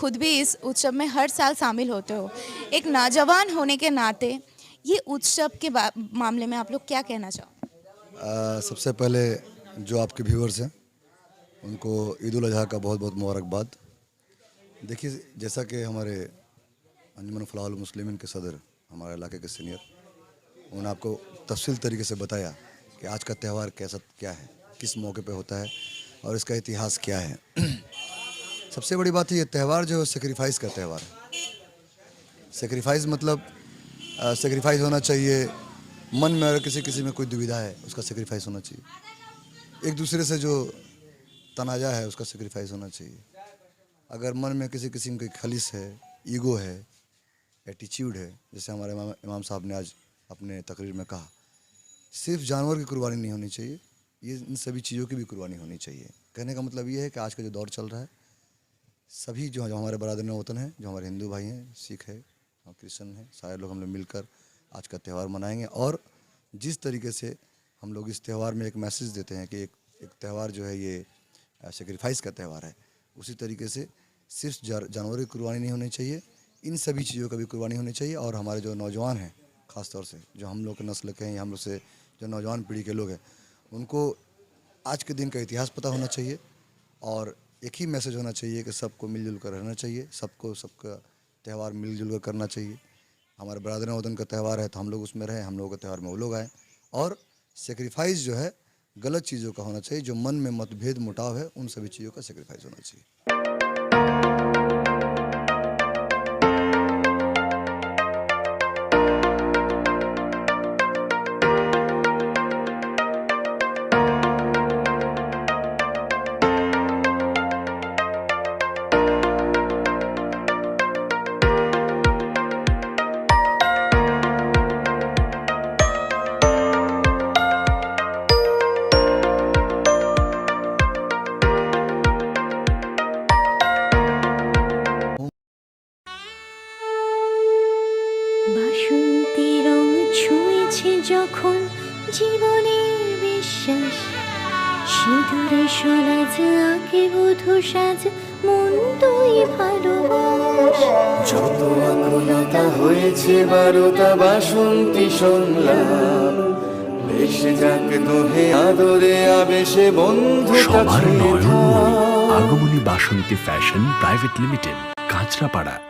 खुद भी इस उत्सव में हर साल शामिल होते हो। एक नौजवान होने के नाते ये उत्सव के मामले में आप लोग क्या कहना चाहो? सबसे पहले जो आपके व्यूअर्स हैं, उनको ईद उल अजहा का बहुत बहुत मुबारकबाद। देखिए, जैसा कि हमारे अंजुमन फलाहुल मुस्लिमीन के सदर, हमारे इलाके के सीनियर उन्होंने आपको तफसील तरीके से बताया कि आज का त्यौहार कैसा, क्या है, किस मौके पे होता है और इसका इतिहास क्या है। सबसे बड़ी बात है, ये त्यौहार जो है सेक्रीफाइस का त्यौहार है। सेक्रीफाइस मतलब सेक्रीफाइस होना चाहिए। मन में अगर किसी किसी में कोई दुविधा है, उसका सेक्रीफाइस होना चाहिए। एक दूसरे से जो तनाजा है, उसका सेक्रीफाइस होना चाहिए। अगर मन में किसी किस्म की खलिस है, ईगो है एटीट्यूड है, जैसे हमारे इमाम साहब ने आज अपने तकरीर में कहा, सिर्फ़ जानवर की कुर्बानी नहीं होनी चाहिए, ये इन सभी चीज़ों की भी कुर्बानी होनी चाहिए। कहने का मतलब ये है कि आज का जो दौर चल रहा है सभी जो जो हमारे बरदर वतन हैं, जो हमारे हिंदू भाई हैं, सिख है और क्रिश्चन हैं, सारे लोग हम लोग मिलकर आज का त्यौहार मनाएँगे। और जिस तरीके से हम लोग इस त्यौहार में एक मैसेज देते हैं कि एक एक त्यौहार जो है ये सेक्रीफाइस का त्यौहार है। उसी तरीके से सिर्फ़ जानवरों की कुर्बानी नहीं होनी चाहिए, इन सभी चीज़ों का भी कुर्बानी होनी चाहिए। और हमारे जो नौजवान हैं ख़ास तौर से जो हम लोग के नस्ल के हैं या हम लोग से जो नौजवान पीढ़ी के लोग हैं, उनको आज के दिन का इतिहास पता होना चाहिए। और एक ही मैसेज होना चाहिए कि सबको मिलजुल कर रहना चाहिए, सबको, सबका त्यौहार मिलजुल कर करना चाहिए। हमारे बरदर वतन का त्यौहार है तो हम लोग उसमें रहें, हम लोगों के त्यौहार में वो लोग आएँ। और सेक्रीफाइस जो है, गलत चीज़ों का होना चाहिए, जो मन में मतभेद, मुटाव है, उन सभी चीज़ों का सेक्रीफाइस होना चाहिए। বাসন্তী রং ছুঁয়েছে যখন জীবনের বিশ্বাস। সিঁদুরে আঁকে বধু সাজ মন তুই ভালোবাস। যত আকুলতা হয়েছে বারোটা বাসন্তী সংলাপ। বেশে যাক দোহে আদরে আবেশে বন্ধু সবার Nayanmoni Agamani Basanti fashion private limited Kanchrapara.